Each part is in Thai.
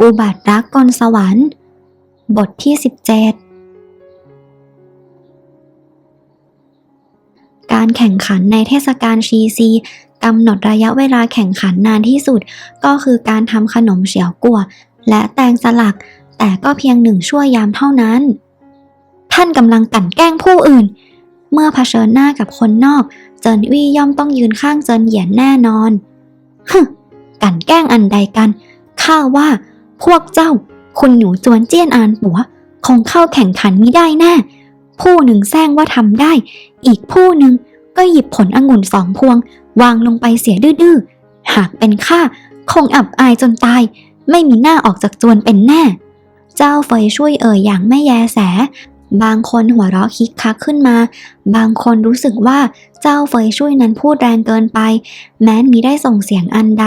อุบัติรักกลสวรรค์ บทที่ 17 การแข่งขันในเทศกาลชีซีกำหนดระยะเวลาแข่งขันนานที่สุด ก็คือการทำขนมเฉียวกัวและแตงสลัก แต่ก็เพียงหนึ่งชั่วยามเท่านั้น ท่านกำลังกลั่นแกล้งผู้อื่น เมื่อเผชิญหน้ากับคนนอก เจินวี่ย่อมต้องยืนข้างเจินเหยียนแน่นอนฮึกลั่นแกล้งอันใดกันข้าว่า พวกเจ้า คุณหนูจวนเจี้ยนอานปัว คงเข้าแข่งขันมิได้แน่ ผู้หนึ่งแซงว่าทำได้ อีกผู้หนึ่งก็หยิบผลองุ่นสองพวง วางลงไปเสียดื้อๆ หากเป็นข้าคงอับอายจนตาย ไม่มีหน้าออกจากจวนเป็นแน่ เจ้าเฟยช่วยเอ่ยอย่างไม่แยแส บางคนหัวเราะคิกคักขึ้นมา บางคนรู้สึกว่าเจ้าเฟยช่วยนั้นพูดแรงเกินไป แม้นมีได้ส่งเสียงอันใด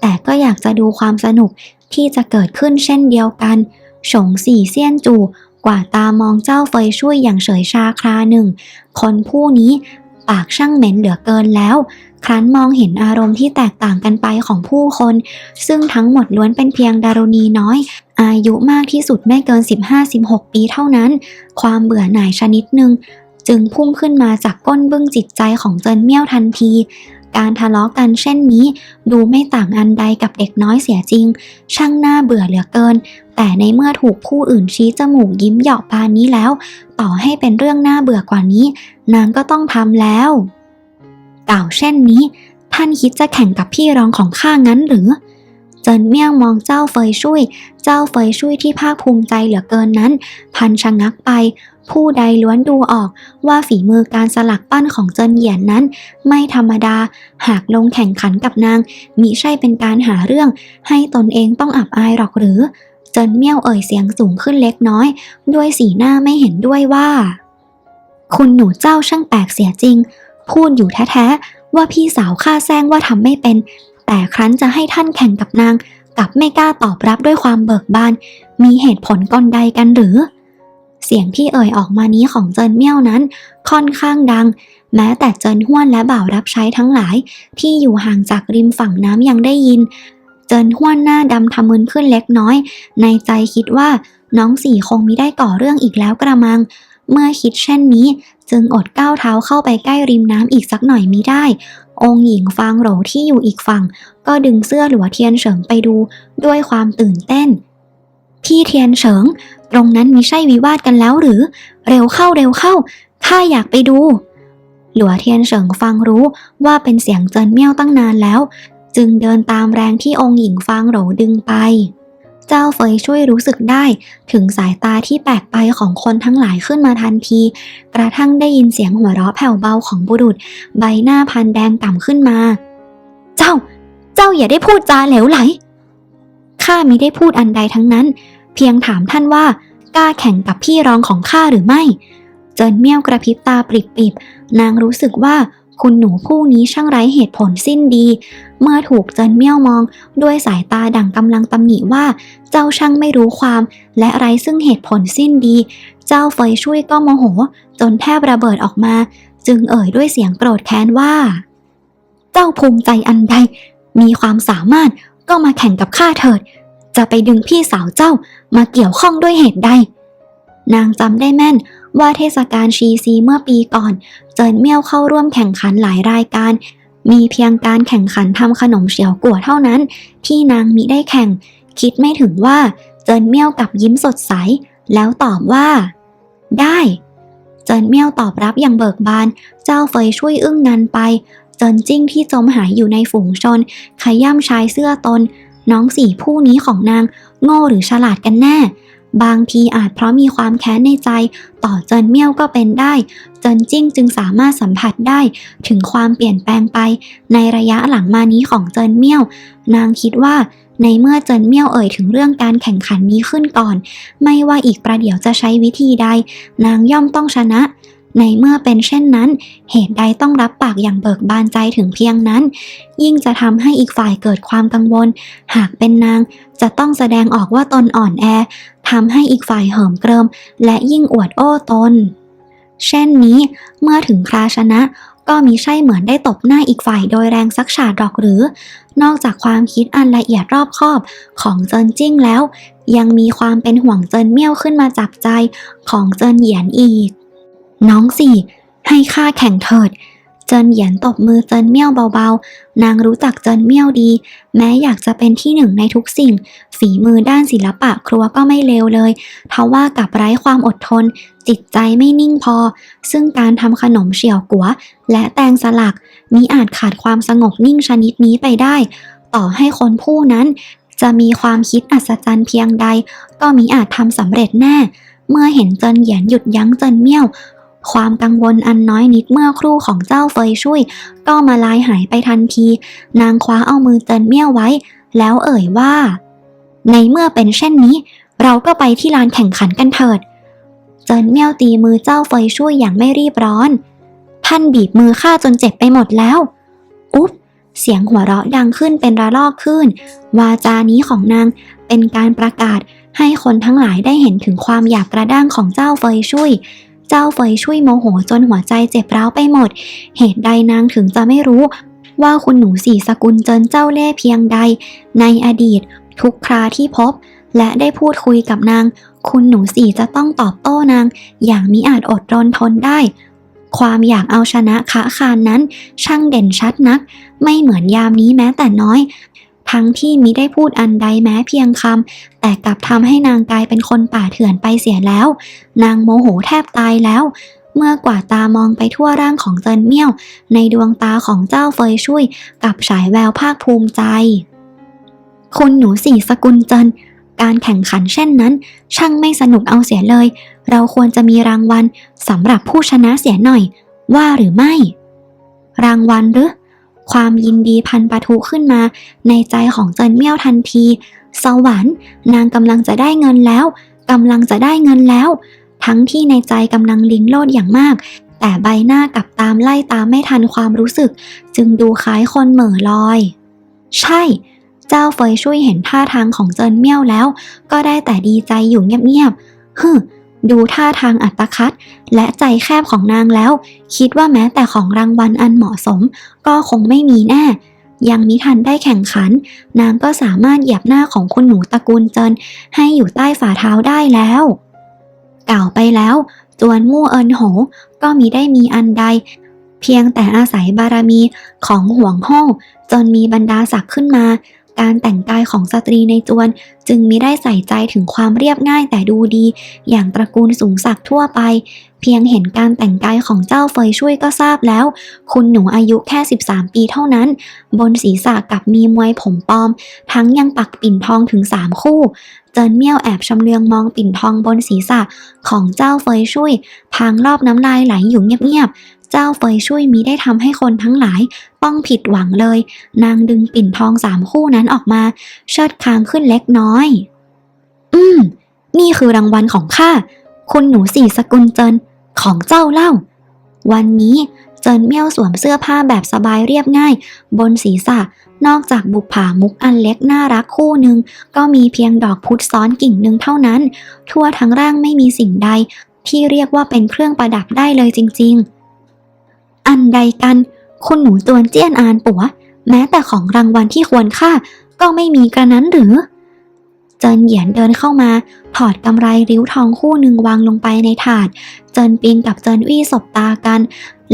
แต่ก็อยากจะดูความสนุก ที่จะเกิดขึ้นเช่นเดียวกันฉงสี่เซียนจูกว่าตามองเจ้าเฟยช่วยอย่างเฉยชาคราหนึ่ง คนผู้นี้ปากช่างเหม็นเหลือเกินแล้ว ครั้นมองเห็นอารมณ์ที่แตกต่างกันไปของผู้คน ซึ่งทั้งหมดล้วนเป็นเพียงดารุณีน้อย อายุมากที่สุดไม่เกิน 15-16 ปีเท่านั้น ความเบื่อหน่ายชนิดหนึ่งจึงพุ่งขึ้นมาจากก้นบึ้งจิตใจของเจินเมี่ยวทันที การทะเลาะกันเช่นนี้ ดูไม่ต่างอันใดกับเด็กน้อยเสียจริง ช่างน่าเบื่อเหลือเกิน แต่ในเมื่อถูกผู้อื่นชี้จมูกยิ้มหยาะปานนี้แล้ว ต่อให้เป็นเรื่องน่าเบื่อกว่านี้ นางก็ต้องทำแล้วกล่าวเช่นนี้ ท่านคิดจะแข่งกับพี่รองของข้างั้นหรือเจินเมี่ยงมองเจ้าเฟยช่วยเจ้าเฟยช่วยที่ภาคภูมิใจเหลือเกินนั้น พันชะงักไป ผู้ใดล้วนดูออกว่าฝีมือการสลักปั้นของเจินเหยียนนั้น ไม่ธรรมดา หากลงแข่งขันกับนางมิใช่เป็นการหาเรื่อง ให้ตนเองต้องอับอายหรอกหรือ เจินเมี่ยวเอ่ยเสียงสูงขึ้นเล็กน้อย ด้วยสีหน้าไม่เห็นด้วยว่า คุณหนูเจ้าช่างแปลกเสียจริง พูดอยู่แท้ๆว่าพี่สาวข้าแซงว่าทำไม่เป็น แต่ครั้นจะให้ท่านแข่งกับนางกลับไม่กล้าตอบรับด้วยความเบิกบาน มีเหตุผลกลใดกันหรือ เสียงที่เอ่ยออกมานี้ของเจินเมี่ยวนั้น ค่อนข้างดัง แม้แต่เจินห้วนและบ่าวรับใช้ทั้งหลาย ที่อยู่ห่างจากริมฝั่งน้ำยังได้ยิน เจินห้วนหน้าดำทะมึนขึ้นเล็กน้อย ในใจคิดว่าน้องสี่คงมิได้ก่อเรื่องอีกแล้วกระมัง เมื่อคิดเช่นนี้จึงอดก้าวเท้าเข้าไปใกล้ริมน้ำอีกสักหน่อยมิได้ องค์หญิงฟางโหรที่อยู่อีกฝั่ง ก็ดึงเสื้อหลัวเทียนเฉิงไปดูด้วยความตื่นเต้น พี่เทียนเฉิง ตรงนั้นมิใช่วิวาทกันแล้วหรือ เร็วเข้าเร็วเข้าข้าอยากไปดู หลัวเทียนเฉิงฟังรู้ว่าเป็นเสียงเจินเมี่ยวตั้งนานแล้ว จึงเดินตามแรงที่องค์หญิงฟางโหรดึงไป เจ้าเฟยช่วยรู้สึกได้ ถึงสายตาที่แปลกไปของคนทั้งหลายขึ้นมาทันที กระทั่งได้ยินเสียงหัวเราะแผ่วเบาของบุรุษ ใบหน้าพันแดงต่ำขึ้นมา เจ้า เจ้าอย่าได้พูดจาเหลวไหลข้ามิได้พูดอันใดทั้งนั้น เพียงถามท่านว่ากล้าแข่งกับพี่รองของข้าหรือไม่ เจินเมี่ยวกระพริบตาปริบๆ นางรู้สึกว่าคุณหนูผู้นี้ช่างไร้เหตุผลสิ้นดี เมื่อถูกเจินเมี่ยวมอง ด้วยสายตาดั่งกำลังตำหนิว่า เจ้าช่างไม่รู้ความ และไร้ซึ่งเหตุผลสิ้นดี เจ้าเฟยช่วยก็โมโห จนแทบระเบิดออกมา จึงเอ่ยด้วยเสียงโกรธแค้นว่า เจ้าภูมิใจอันใด มีความสามารถก็มาแข่งกับข้าเถิด จะไปดึงพี่สาวเจ้ามาเกี่ยวข้องด้วยเหตุใด นางจำได้แม่นว่าเทศกาลชีซีเมื่อปีก่อน เจินเมี่ยวเข้าร่วมแข่งขันหลายรายการ มีเพียงการแข่งขันทำขนมเฉียวกัวเท่านั้น ที่นางมิได้แข่ง คิดไม่ถึงว่าเจินเมี่ยวกับยิ้มสดใส แล้วตอบว่า ได้ เจินเมี่ยวตอบรับอย่างเบิกบาน เจ้าเฟยช่วยอึ้งนันไป เจินจิ้งที่จมหายอยู่ในฝูงชนขย่ำชายเสื้อตน น้องสี่ผู้นี้ของนาง โง่หรือฉลาดกันแน่ บางทีอาจเพราะมีความแค้นในใจ ต่อเจินเมี่ยวก็เป็นได้ เจินจิ้งจึงสามารถสัมผัสได้ ถึงความเปลี่ยนแปลงไป ในระยะหลังมานี้ของเจินเมี่ยว นางคิดว่าในเมื่อเจินเมี่ยวเอ่ยถึงเรื่องการแข่งขันนี้ขึ้นก่อน ไม่ว่าอีกประเดี๋ยวจะใช้วิธีใด นางย่อมต้องชนะ ในเมื่อเป็นเช่นนั้น เหตุใดต้องรับปากอย่างเบิกบานใจถึงเพียงนั้น ยิ่งจะทำให้อีกฝ่ายเกิดความกังวล หากเป็นนาง จะต้องแสดงออกว่าตนอ่อนแอทำให้อีกฝ่ายเหิมเกริม และยิ่งอวดโอ้ตน เช่นนี้เมื่อถึงคราชนะก็มิใช่เหมือนได้ตบหน้าอีกฝ่ายโดยแรงสักฉาดหรอกหรือ นอกจากความคิดอันละเอียดรอบคอบของเจินจิ้งแล้ว ยังมีความเป็นห่วงเจินเมี่ยวขึ้นมาจับใจของเจินเหยียนอีก น้องสี่ ให้ข้าแข่งเถิด เจินเหยียนตบมือเจินเมี่ยวเบาๆ นางรู้จักเจินเมี่ยวดี แม้อยากจะเป็นที่หนึ่งในทุกสิ่ง ฝีมือด้านศิลปะครัวก็ไม่เลวเลย ทว่ากับไร้ความอดทน จิตใจไม่นิ่งพอ ซึ่งการทำขนมเฉียวกัว และแตงสลักมิอาจขาดความสงบนิ่งชนิดนี้ไปได้ ต่อให้คนผู้นั้นจะมีความคิดอัศจรรย์เพียงใด ก็มิอาจทำสำเร็จแน่ เมื่อเห็นเจินเหยียนหยุดยั้งเจินเมี่ยว ความกังวลอันน้อยนิดเมื่อครู่ของเจ้าเฟยช่วย ก็มาลายหายไปทันที นางคว้าเอามือเจินเมี่ยวไว้ แล้วเอ่ยว่า ในเมื่อเป็นเช่นนี้ เราก็ไปที่ลานแข่งขันกันเถิด เจินเมี่ยวตีมือเจ้าเฟยช่วยอย่างไม่รีบร้อน ท่านบีบมือข้าจนเจ็บไปหมดแล้ว อุ๊บเสียงหัวเราะดังขึ้นเป็นระลอกขึ้น วาจานี้ของนางเป็นการประกาศให้คนทั้งหลายได้เห็นถึงความหยาบกระด้างของเจ้าเฟยช่วย เจ้าเฟยช่วยโมโหจนหัวใจเจ็บร้าวไปหมด เหตุใดนางถึงจะไม่รู้ว่าคุณหนูสี่สกุลเจินเจ้าเล่เพียงใด ในอดีตทุกคราที่พบ และได้พูดคุยกับนาง คุณหนูสี่จะต้องตอบโต้นาง อย่างมิอาจอดรนทนได้ ความอยากเอาชนะคะคานนั้น ช่างเด่นชัดนัก ไม่เหมือนยามนี้แม้แต่น้อย ทั้งที่มิได้พูดอันใดแม้เพียงคำแต่กลับทำให้นางกลายเป็นคนป่าเถื่อนไปเสียแล้ว นางโมโหแทบตายแล้ว เมื่อกว่าตามองไปทั่วร่างของเจินเมี่ยว ในดวงตาของเจ้าเฟยช่วยกับฉายแววภาคภูมิใจ คุณหนูสี่สกุลเจินการแข่งขันเช่นนั้น ช่างไม่สนุกเอาเสียเลย เราควรจะมีรางวัลสำหรับผู้ชนะเสียหน่อย ว่าหรือไม่ รางวัลหรือ ความยินดีพันประทุขึ้นมา ในใจของเจินเมี่ยวทันที สวรรค์นางกำลังจะได้เงินแล้วกำลังจะได้เงินแล้ว ทั้งที่ในใจกำลังลิงโลดอย่างมาก แต่ใบหน้ากับตามไล่ตามไม่ทันความรู้สึก จึงดูคล้ายคนเหม่อลอย ใช่ เจ้าเฟยช่วยเห็นท่าทางของเจินเมี่ยวแล้ว ก็ได้แต่ดีใจอยู่เงียบๆฮึม ดูท่าทางอัตคัดและใจแคบของนางแล้ว คิดว่าแม้แต่ของรางวัลอันเหมาะสม ก็คงไม่มีแน่ ยังมิทันได้แข่งขัน นางก็สามารถเหยียบหน้าของคุณหนูตระกูลเจินให้อยู่ใต้ฝ่าเท้าได้แล้วกล่าวไปแล้ว จวนมู่เอินโห ก็มิได้มีอันใด เพียงแต่อาศัยบารมีของห่วงโฮ่จนมีบรรดาศักดิ์ขึ้นมา การแต่งกายของสตรีในจวน จึงมิได้ใส่ใจถึงความเรียบง่ายแต่ดูดี อย่างตระกูลสูงศักดิ์ทั่วไป เพียงเห็นการแต่งกายของเจ้าเฟยช่วยก็ทราบแล้ว คุณหนูอายุแค่ 13 ปีเท่านั้น บนศีรษะกับมีมวยผมปลอม ทั้งยังปักปิ่นทองถึง3คู่เจินเมี่ยวแอบชำเลืองมองปิ่นทองบนศีรษะของเจ้าเฟยช่วย พางรอบน้ำลายไหลอยู่เงียบๆ เจ้าเฟยช่วยมีได้ทำให้คนทั้งหลายต้องผิดหวังเลย นางดึงปิ่นทองสามคู่นั้นออกมา เชิดคางขึ้นเล็กน้อย อืม นี่คือรางวัลของข้า คุณหนูสี่สกุลเจินของเจ้าเล่า วันนี้เจินเมี่ยวสวมเสื้อผ้าแบบสบายเรียบง่าย บนศีรษะ นอกจากบุปผามุกอันเล็กน่ารักคู่หนึ่งก็มีเพียงดอกพุธซ้อนกิ่งหนึ่งเท่านั้น ทั่วทั้งร่างไม่มีสิ่งใดที่เรียกว่าเป็นเครื่องประดับได้เลยจริง ๆ อันใดกัน คุณหนูตวนเจี้ยนอานปัว แม้แต่ของรางวัลที่ควรค่าก็ไม่มีกระนั้นหรือ เจินเหยียนเดินเข้ามา ถอดกำไรริ้วทองคู่หนึ่งวางลงไปในถาด เจินปิงกับเจินวี่สบตากัน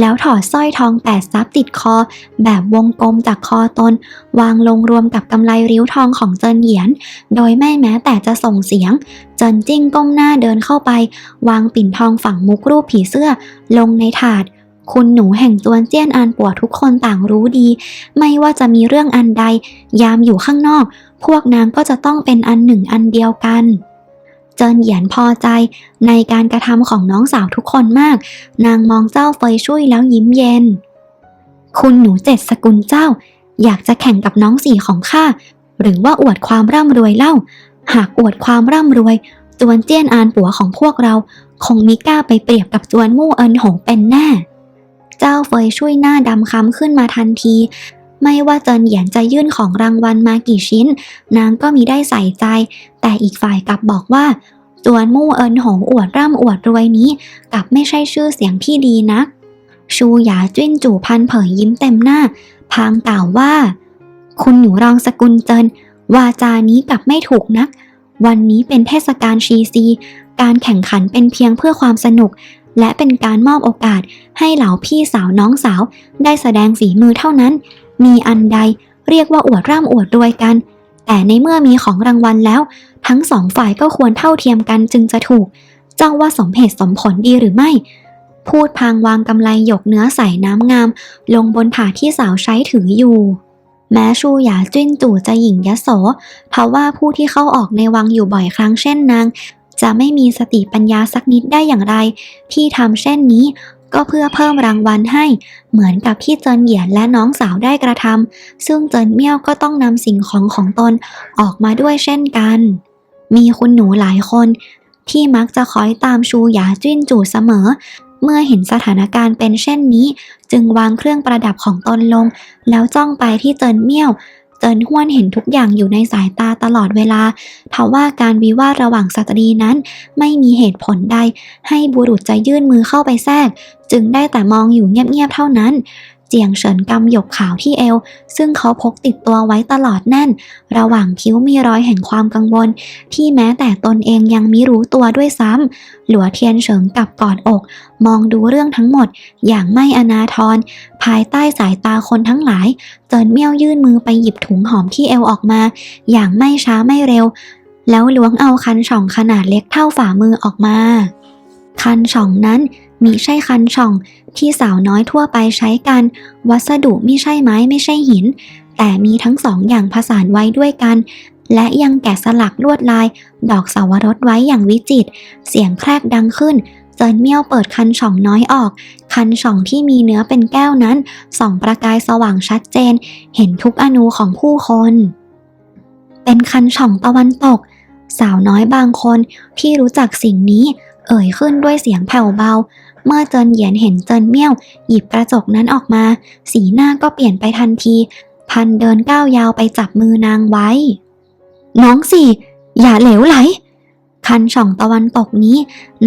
แล้วถอดสร้อยทองแปดซับติดคอ แบบวงกลมจากคอตน วางลงรวมกับกำไรริ้วทองของเจินเหยียน โดยไม่แม้แต่จะส่งเสียง เจินจิ้งก้มหน้าเดินเข้าไป วางปิ่นทองฝังมุกรูปผีเสื้อ ลงในถาด คุณหนูแห่งจวนเจี้ยนอานปัวทุกคนต่างรู้ดี ไม่ว่าจะมีเรื่องอันใด ยามอยู่ข้างนอก พวกนางก็จะต้องเป็นอันหนึ่งอันเดียวกัน เจินเหยียนพอใจในการกระทำของน้องสาวทุกคนมาก นางมองเจ้าเฟยช่วยแล้วยิ้มเย็น คุณหนูเจ็ดสกุลเจ้า อยากจะแข่งกับน้องสี่ของข้าหรือว่าอวดความร่ำรวยเล่า หากอวดความร่ำรวย จวนเจี้ยนอานปัวของพวกเรา คงมิกล้าไปเปรียบกับจวนมู่เอินหงเป็นแน่ เจ้าเฟยช่วยหน้าดำคำขึ้นมาทันที ไม่ว่าเจินเหยียนจะยื่นของรางวัลมากี่ชิ้น นางก็มีได้ใส่ใจ แต่อีกฝ่ายกลับบอกว่าจวนมู่เอินหงอวดร่ำอวดรวยนี้ กลับไม่ใช่ชื่อเสียงที่ดีนัก ชูหยาจิ้นจู่พันเผยยิ้มเต็มหน้า พางกล่าวว่า คุณหนูรองสกุลเจินวาจานี้กลับไม่ถูกนัก วันนี้เป็นเทศกาลชีซี การแข่งขันเป็นเพียงเพื่อความสนุก และเป็นการมอบโอกาสให้เหล่าพี่สาวน้องสาว ได้แสดงฝีมือเท่านั้น มีอันใดเรียกว่าอวดร่ำอวดรวยกัน แต่ในเมื่อมีของรางวัลแล้ว ทั้งสองฝ่ายก็ควรเท่าเทียมกันจึงจะถูก เจ้าว่าสมเหตุสมผลดีหรือไม่ พูดพางวางกำไลหยกเนื้อใส่น้ำงาม ลงบนถาดที่สาวใช้ถืออยู่แม้ชูหยาจิ้นจู่จะหยิ่งยโสเพราะว่าผู้ที่เข้าออกในวังอยู่บ่อยครั้งเช่นนาง จะไม่มีสติปัญญาสักนิดได้อย่างไร ที่ทำเช่นนี้ก็เพื่อเพิ่มรางวัลให้ เหมือนกับที่เจินเหยียนและน้องสาวได้กระทำซึ่งเจินเมี่ยวก็ต้องนำสิ่งของของตนออกมาด้วยเช่นกัน มีคุณหนูหลายคน ที่มักจะคอยตามชูหยาจิ้นจู่เสมอ เมื่อเห็นสถานการณ์เป็นเช่นนี้ จึงวางเครื่องประดับของตนลง แล้วจ้องไปที่เจินเมี่ยว เจินห้วนเห็นทุกอย่างอยู่ในสายตาตลอดเวลาเพราะว่าการวิวาทระหว่างสตรีนั้น ไม่มีเหตุผลใด ให้บุรุษจะยื่นมือเข้าไปแทรก จึงได้แต่มองอยู่เงียบๆเท่านั้น เจียงเฉินกำหยกขาวที่เอว ซึ่งเขาพกติดตัวไว้ตลอดแน่น ระหว่างคิ้วมีรอยแห่งความกังวล ที่แม้แต่ตนเองยังมิรู้ตัวด้วยซ้ำหลัวเทียนเฉิงกับกอดอก มองดูเรื่องทั้งหมดอย่างไม่อนาทร ภายใต้สายตาคนทั้งหลาย เจินเมี่ยวยื่นมือไปหยิบถุงหอมที่เอวออกมา อย่างไม่ช้าไม่เร็ว แล้วล้วงเอาคันช่องขนาดเล็กเท่าฝ่ามือออกมา คันช่องนั้นมิใช่คันช่องที่สาวน้อยทั่วไปใช้กัน วัสดุไม่ใช่ไม้ไม่ใช่หิน แต่มีทั้งสองอย่างผสานไว้ด้วยกัน และยังแกะสลักลวดลาย ดอกสาวรสไว้อย่างวิจิตรเสียงแครกดังขึ้นเจินเมี่ยวเปิดคันช่องน้อยออก คันช่องที่มีเนื้อเป็นแก้วนั้นส่องประกายสว่างชัดเจน เห็นทุกอนูของผู้คน เป็นคันช่องตะวันตก สาวน้อยบางคนที่รู้จักสิ่งนี้ เอ่ยขึ้นด้วยเสียงแผ่วเบา เมื่อเจินเหยียนเห็นเจินเมี่ยว หยิบกระจกนั้นออกมา สีหน้าก็เปลี่ยนไปทันที พันเดินก้าวยาวไปจับมือนางไว้ น้องสี่ อย่าเหลวไหล คันช่องตะวันตกนี้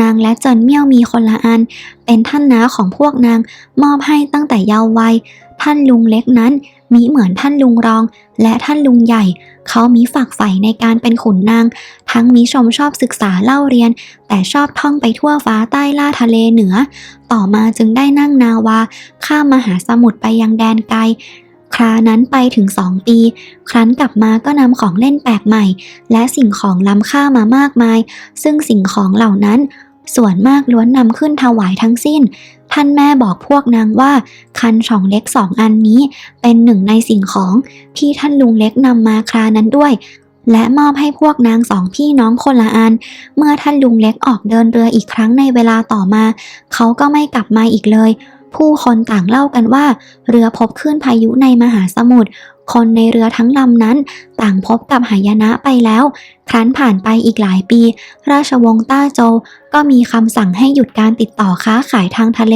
นางและเจินเมี่ยวมีคนละอัน เป็นท่านน้าของพวกนางมอบให้ตั้งแต่เยาว์วัย ท่านลุงเล็กนั้น มีเหมือนท่านลุงรอง และท่านลุงใหญ่ เขามีฝักใฝ่ในการเป็นขุนนาง ทั้งมีชมชอบศึกษาเล่าเรียน แต่ชอบท่องไปทั่วฟ้าใต้ล่าทะเลเหนือ ต่อมาจึงได้นั่งนาวา ข้ามมหาสมุทรไปยังแดนไกลครานั้นไปถึงสองปี ครั้นกลับมาก็นำของเล่นแปลกใหม่ และสิ่งของล้ำค่ามามากมาย ซึ่งสิ่งของเหล่านั้น ส่วนมากล้วนนำขึ้นถวายทั้งสิ้น ท่านแม่บอกพวกนางว่า คันช่องเล็กสองอันนี้ เป็นหนึ่งในสิ่งของที่ท่านลุงเล็กนำมาครานั้นด้วย และมอบให้พวกนางสองพี่น้องคนละอัน เมื่อท่านลุงเล็กออกเดินเรืออีกครั้งในเวลาต่อมา เขาก็ไม่กลับมาอีกเลย ผู้คนต่างเล่ากันว่า เรือพบคลื่นพายุในมหาสมุทร คนในเรือทั้งลำนั้น ต่างพบกับหายนะไปแล้ว ครั้นผ่านไปอีกหลายปี ราชวงศ์ต้าโจวก็มีคำสั่งให้หยุดการติดต่อค้าขายทางทะเล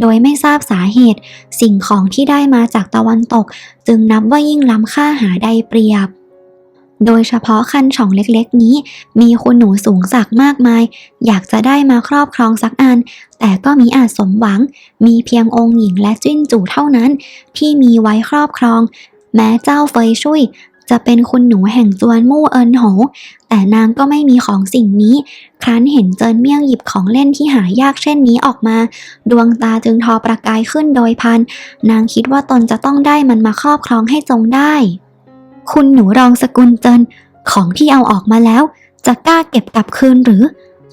โดยไม่ทราบสาเหตุ สิ่งของที่ได้มาจากตะวันตก จึงนับว่ายิ่งล้ำค่าหาใดเปรียบโดยเฉพาะคันช่องเล็กๆ นี้ มีคุณหนูสูงสักมากมาย อยากจะได้มาครอบครองสักอัน แต่ก็มีอาจสมหวัง มีเพียงองค์หญิงและจิ้นจู่เท่านั้น ที่มีไว้ครอบครอง แม้เจ้าเฟยชุยจะเป็นคุณหนูแห่งจวนมู่เอินโหแต่นางก็ไม่มีของสิ่งนี้ ครั้นเห็นเจินเมี่ยงหยิบของเล่นที่หายากเช่นนี้ออกมา ดวงตาจึงทอประกายขึ้นโดยพัน นางคิดว่าตนจะต้องได้มันมาครอบครองให้จงได้ คุณหนูรองสกุลเจินของที่เอาออกมาแล้ว จะกล้าเก็บกลับคืนหรือ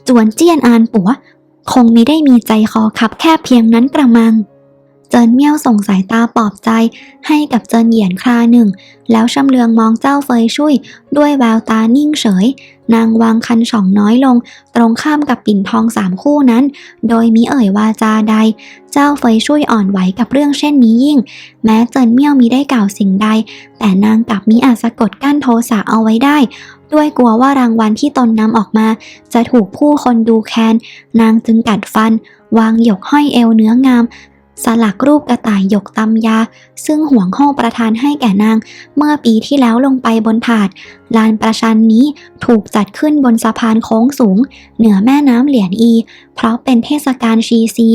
จวนเจี้ยนอานปัว คงมิได้มีใจคอขับแค่เพียงนั้นกระมัง จินเมี่ยวส่งสายตาปลอบใจ ให้กับเจินเหยียนคราหนึ่ง แล้วชำเลืองมองเจ้าเฟยชุยด้วยแววตานิ่งเฉย นางวางคันช่องน้อยลง ตรงข้ามกับปิ่นทองสามคู่นั้น โดยมิเอ่ยวาจาใด เจ้าเฟยชุยอ่อนไหวกับเรื่องเช่นนี้ยิ่ง แม้เจินเมี่ยวมิได้กล่าวสิ่งใด แต่นางกลับมิอาจสะกดกั้นโทสะเอาไว้ได้ ด้วยกลัวว่ารางวัลที่ตนนำออกมา จะถูกผู้คนดูแคลนนางจึงกัดฟันวางหยกห้อยเอวเนื้องาม สลักรูปกระต่ายหยกตำยา ซึ่งห่วงห้องประทานให้แก่นาง เมื่อปีที่แล้วลงไปบนถาด ลานประชันนี้ถูกจัดขึ้นบนสะพานโค้งสูง เหนือแม่น้ำเหลียนอี เพราะเป็นเทศกาลชีซี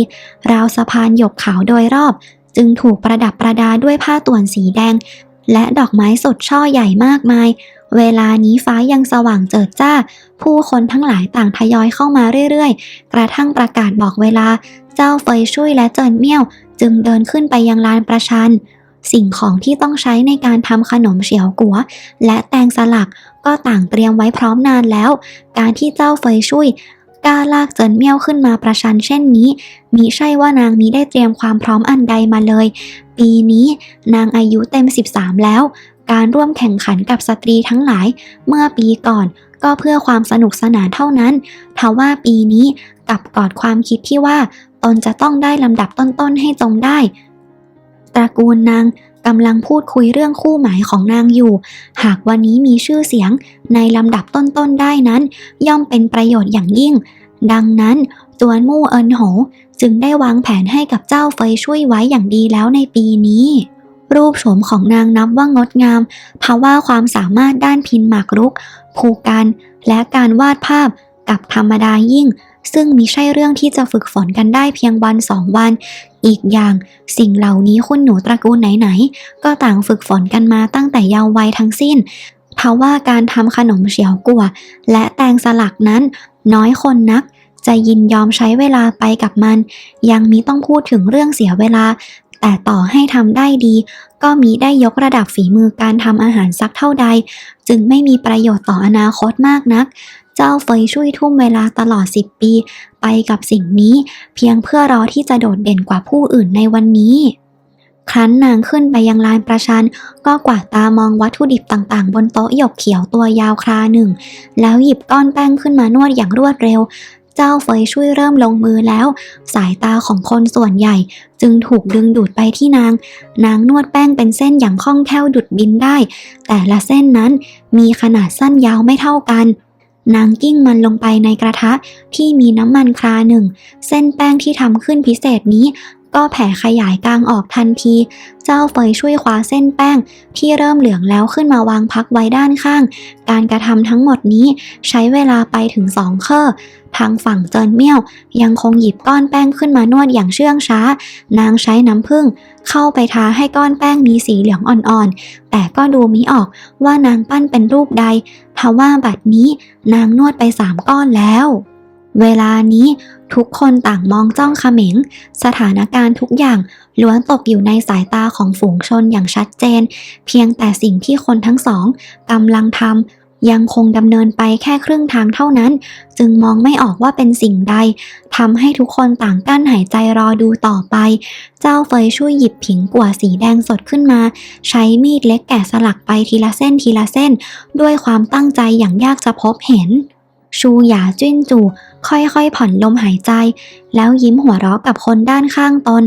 ราวสะพานหยกขาวโดยรอบ จึงถูกประดับประดาด้วยผ้าต่วนสีแดง และดอกไม้สดช่อใหญ่มากมาย เวลานี้ฟ้ายังสว่างเจิดจ้าผู้คนทั้งหลายต่างทยอยเข้ามาเรื่อยๆ กระทั่งประกาศบอกเวลา เจ้าเฟยช่วยและเจินเมี่ยว จึงเดินขึ้นไปยังลานประชัน สิ่งของที่ต้องใช้ในการทำขนมเฉียวกัว และแตงสลักก็ต่างเตรียมไว้พร้อมนานแล้ว การที่เจ้าเฟยช่วยกล้าลากเจินเมี่ยวขึ้นมาประชันเช่นนี้มีใช่ว่านางนี้ได้เตรียมความพร้อมอันใดมาเลย ปีนี้นางอายุเต็ม 13 แล้ว การร่วมแข่งขันกับสตรีทั้งหลาย เมื่อปีก่อนก็เพื่อความสนุกสนานเท่านั้นทว่าปีนี้กลับกอดความคิดที่ว่า ตนจะต้องได้ลำดับต้นๆให้จงได้ ตระกูลนางกำลังพูดคุยเรื่องคู่หมายของนางอยู่ หากวันนี้มีชื่อเสียงในลำดับต้นๆได้นั้น ย่อมเป็นประโยชน์อย่างยิ่ง ดังนั้นจวนมู่เอินโหจึงได้วางแผนให้กับเจ้าเฟยช่วยไว้อย่างดีแล้วในปีนี้ รูปโฉมของนางนับว่างดงาม เพราะว่าความสามารถด้านพินหมากรุก ภูการ และการวาดภาพกับธรรมดายิ่ง ซึ่งมิใช่เรื่องที่จะฝึกฝนกันได้เพียงวันสองวัน อีกอย่างสิ่งเหล่านี้คุณหนูตระกูลไหนๆ ก็ต่างฝึกฝนกันมาตั้งแต่เยาว์วัยทั้งสิ้น เพราะว่าการทำขนมเฉียวกัวและแตงสลักนั้น น้อยคนนัก จะยินยอมใช้เวลาไปกับมัน ยังมีต้องพูดถึงเรื่องเสียเวลา แต่ต่อให้ทำได้ดี ก็มีได้ยกระดับฝีมือการทำอาหารสักเท่าใด จึงไม่มีประโยชน์ต่ออนาคตมากนัก เจ้าเฟยช่วยทุ่มเวลาตลอด 10 ปี ไปกับสิ่งนี้ เพียงเพื่อรอที่จะโดดเด่นกว่าผู้อื่นในวันนี้ ครั้นนางขึ้นไปยังลานประชัน ก็กวาดตามองวัตถุดิบต่างๆ บนโต๊ะหยกเขียวตัวยาวคราหนึ่ง แล้วหยิบก้อนแป้งขึ้นมานวดอย่างรวดเร็ว เจ้าเฟยช่วยเริ่มลงมือแล้ว สายตาของคนส่วนใหญ่ จึงถูกดึงดูดไปที่นาง นางนวดแป้งเป็นเส้นอย่างคล่องแคล่วดุดบินได้ แต่ละเส้นนั้นมีขนาดสั้นยาวไม่เท่ากัน นางกิ้งมันลงไปในกระทะที่มีน้ำมันคราหนึ่ง เส้นแป้งที่ทำขึ้นพิเศษนี้ ก็แผ่ขยายกลางออกทันที เจ้าเฟยช่วยคว้าเส้นแป้ง ที่เริ่มเหลืองแล้วขึ้นมาวางพักไว้ด้านข้าง การกระทำทั้งหมดนี้ใช้เวลาไปถึงสองเคอทางฝั่งเจินเมี่ยว ยังคงหยิบก้อนแป้งขึ้นมานวดอย่างเชื่องช้า นางใช้น้ำผึ้งเข้าไปทาให้ก้อนแป้งมีสีเหลืองอ่อนๆ แต่ก็ดูมิออกว่านางปั้นเป็นรูปใดทว่าบัดนี้นางนวดไปสามก้อนแล้ว เวลานี้ ทุกคนต่างมองจ้องเขม็ง สถานการณ์ทุกอย่างล้วนตกอยู่ในสายตาของฝูงชนอย่างชัดเจน เพียงแต่สิ่งที่คนทั้งสองกำลังทำยังคงดำเนินไปแค่ครึ่งทางเท่านั้น จึงมองไม่ออกว่าเป็นสิ่งใดทำให้ทุกคนต่างกั้นหายใจรอดูต่อไป เจ้าเฟยช่วยหยิบผิงกัวสีแดงสดขึ้นมา ใช้มีดเล็กแกะสลักไปทีละเส้นทีละเส้น ด้วยความตั้งใจอย่างยากจะพบเห็น ชูหยาจิ้นจูค่อยๆผ่อนลมหายใจ แล้วยิ้มหัวเราะกับคนด้านข้างตน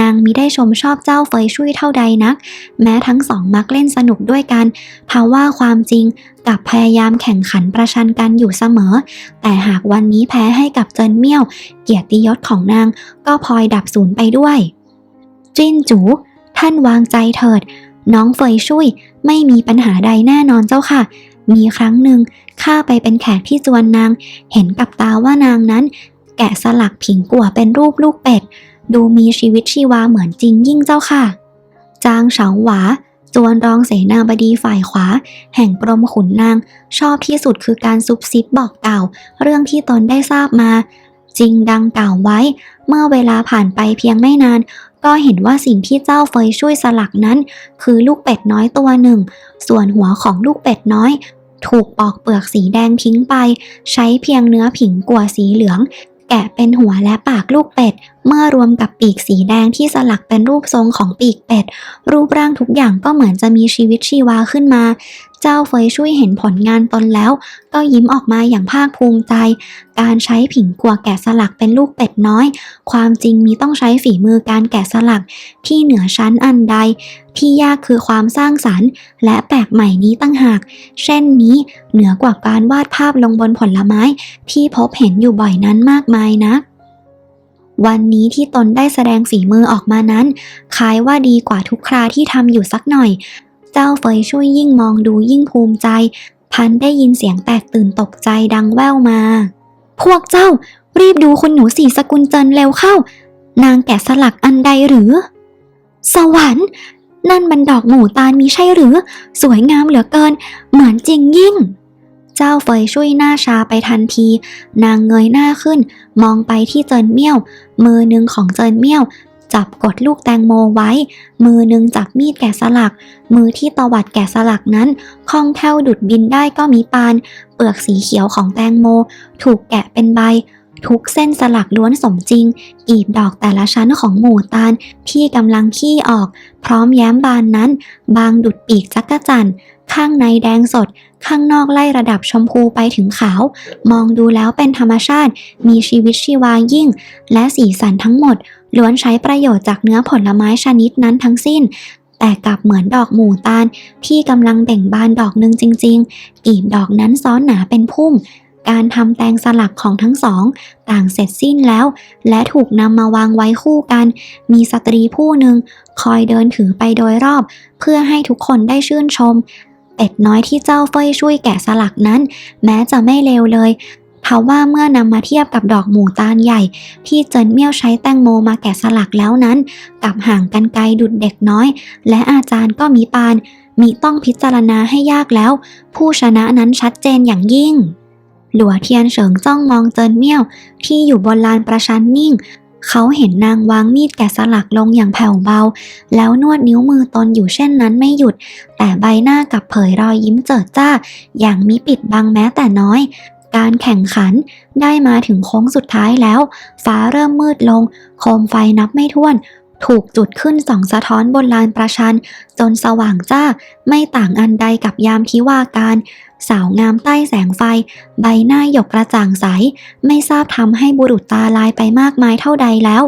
นางมิได้ชมชอบเจ้าเฟยช่วยเท่าใดนัก แม้ทั้งสองมักเล่นสนุกด้วยกันทว่าความจริงกับพยายามแข่งขันประชันกันอยู่เสมอ แต่หากวันนี้แพ้ให้กับเจินเมี่ยว เกียรติยศของนางก็พลอยดับสูญไปด้วย จิ้นจูท่านวางใจเถิด น้องเฟยช่วยไม่มีปัญหาใดแน่นอนเจ้าค่ะ มีครั้งหนึ่งข้าไปเป็นแขกที่จวนนาง เห็นกับตาว่านางนั้น แกะสลักผิงกัวเป็นรูปลูกเป็ด ดูมีชีวิตชีวาเหมือนจริงยิ่งเจ้าค่ะ จางเฉาหวาจวนรองเสนาบดีฝ่ายขวา แห่งกรมขุนนาง ชอบที่สุดคือการซุบซิบบอกกล่า เรื่องที่ตนได้ทราบมา จริงดังกล่าวไว้ เมื่อเวลาผ่านไปเพียงไม่นาน ก็เห็นว่าสิ่งที่เจ้าเฟยช่วยสลักนั้น คือลูกเป็ดน้อยตัวหนึ่ง ส่วนหัวของลูกเป็ดน้อย ถูกปอกเปลือกสีแดงทิ้งไป ใช้เพียงเนื้อผิงกัวสีเหลือง แกะเป็นหัวและปากลูกเป็ด เมื่อรวมกับปีกสีแดงที่สลักเป็นรูปทรงของปีกเป็ด รูปร่างทุกอย่างก็เหมือนจะมีชีวิตชีวาขึ้นมา เจ้าเฟยช่วยเห็นผลงานตนแล้ว ก็ยิ้มออกมาอย่างภาคภูมิใจ การใช้ผิงกัวแกะสลักเป็นลูกเป็ดน้อย ความจริงมีต้องใช้ฝีมือการแกะสลักที่เหนือชั้นอันใด ที่ยากคือความสร้างสรรค์ และแปลกใหม่นี้ตั้งหาก เช่นนี้เหนือกว่าการวาดภาพลงบนผลไม้ ที่พบเห็นอยู่บ่อยนั้นมากมายนะวันนี้ที่ตนได้แสดงฝีมือออกมานั้น คล้ายว่าดีกว่าทุกคราที่ทำอยู่สักหน่อย เจ้าเฟยช่วยยิ่งมองดูยิ่งภูมิใจ พันได้ยินเสียงแตกตื่นตกใจดังแว่วมา พวกเจ้า รีบดูคุณหนูสีสกุลเจินเร็วเข้า นางแกะสลักอันใดหรือ สวรรค์นั่นมันดอกหมู่ตาลมีใช่หรือ สวยงามเหลือเกิน เหมือนจริงยิ่ง เจ้าเฟยช่วยหน้าชาไปทันที นางเงยหน้าขึ้น มองไปที่เจินเมี่ยว มือหนึ่งของเจินเมี่ยว จับกดลูกแตงโมไว้ มือหนึ่งจับมีดแกะสลัก มือที่ตวัดแกะสลักนั้นคล่องแคล่วดุดบินได้ก็มีปาน เปลือกสีเขียวของแตงโม ถูกแกะเป็นใบ ทุกเส้นสลักล้วนสมจริง กีบดอกแต่ละชั้นของหมู่ตาลที่กำลังขี้ออก พร้อมแย้มบานนั้น บางดุดปีกจักรจั่นข้างในแดงสด ข้างนอกไล่ระดับชมพูไปถึงขาว มองดูแล้วเป็นธรรมชาติ มีชีวิตชีวายิ่ง และสีสันทั้งหมด ล้วนใช้ประโยชน์จากเนื้อผลไม้ชนิดนั้นทั้งสิ้น แต่กลับเหมือนดอกหมู่ตาล ที่กำลังเบ่งบานดอกหนึ่งจริง ๆ กีบดอกนั้นซ้อนหนาเป็นพุ่ม การทำแตงสลักของทั้งสอง ต่างเสร็จสิ้นแล้ว และถูกนำมาวางไว้คู่กัน มีสตรีผู้หนึ่งคอยเดินถือไปโดยรอบ เพื่อให้ทุกคนได้ชื่นชมเป็ดน้อยที่เจ้าเฟยช่วยแกะสลักนั้น แม้จะไม่เลวเลย ทว่าเมื่อนำมาเทียบกับดอกหมูตาลใหญ่ ที่เจินเมี่ยวใช้แตงโมมาแกะสลักแล้วนั้นกับห่างกันไกลดุดเด็กน้อย และอาจารย์ก็มีปาน มีต้องพิจารณาให้ยากแล้ว ผู้ชนะนั้นชัดเจนอย่างยิ่ง หลัวเทียนเฉิงจ้องมองเจินเมี่ยว ที่อยู่บนลานประชันนิ่งเขาเห็นนางวางมีดแกะสลักลงอย่างแผ่วเบา แล้วนวดนิ้วมือตนอยู่เช่นนั้นไม่หยุด แต่ใบหน้ากลับเผยรอยยิ้มเจิดจ้า อย่างมิปิดบังแม้แต่น้อย การแข่งขันได้มาถึงโค้งสุดท้ายแล้ว ฟ้าเริ่มมืดลง โคมไฟนับไม่ถ้วน ถูกจุดขึ้นส่องสะท้อนบนลานประชัน จนสว่างจ้า ไม่ต่างอันใดกับยามทิวาการ สาวงามใต้แสงไฟ ใบหน้าหยกกระจ่างใส ไม่ทราบทำให้บุรุษตาลายไปมากมายเท่าใดแล้ว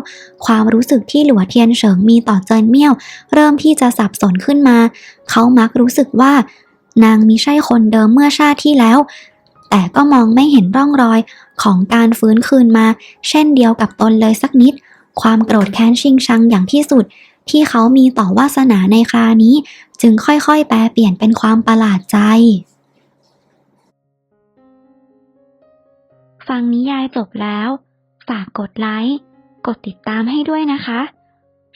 ความรู้สึกที่หลัวเทียนเฉิงมีต่อเจินเมี่ยว เริ่มที่จะสับสนขึ้นมา เขามักรู้สึกว่านางมิใช่คนเดิมเมื่อชาติที่แล้ว แต่ก็มองไม่เห็นร่องรอยของการฟื้นคืนมา เช่นเดียวกับตนเลยสักนิด ความโกรธแค้นชิงชังอย่างที่สุด ที่เขามีต่อวาสนาในครานี้ จึงค่อยๆ แปลเปลี่ยนเป็นความประหลาดใจ ฟังนิยายจบแล้ว ฝากกดไลค์ กดติดตามให้ด้วยนะคะ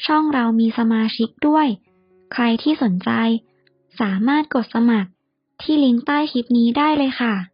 ช่องเรามีสมาชิกด้วย ใครที่สนใจ สามารถกดสมัครที่ลิงก์ใต้คลิปนี้ได้เลยค่ะ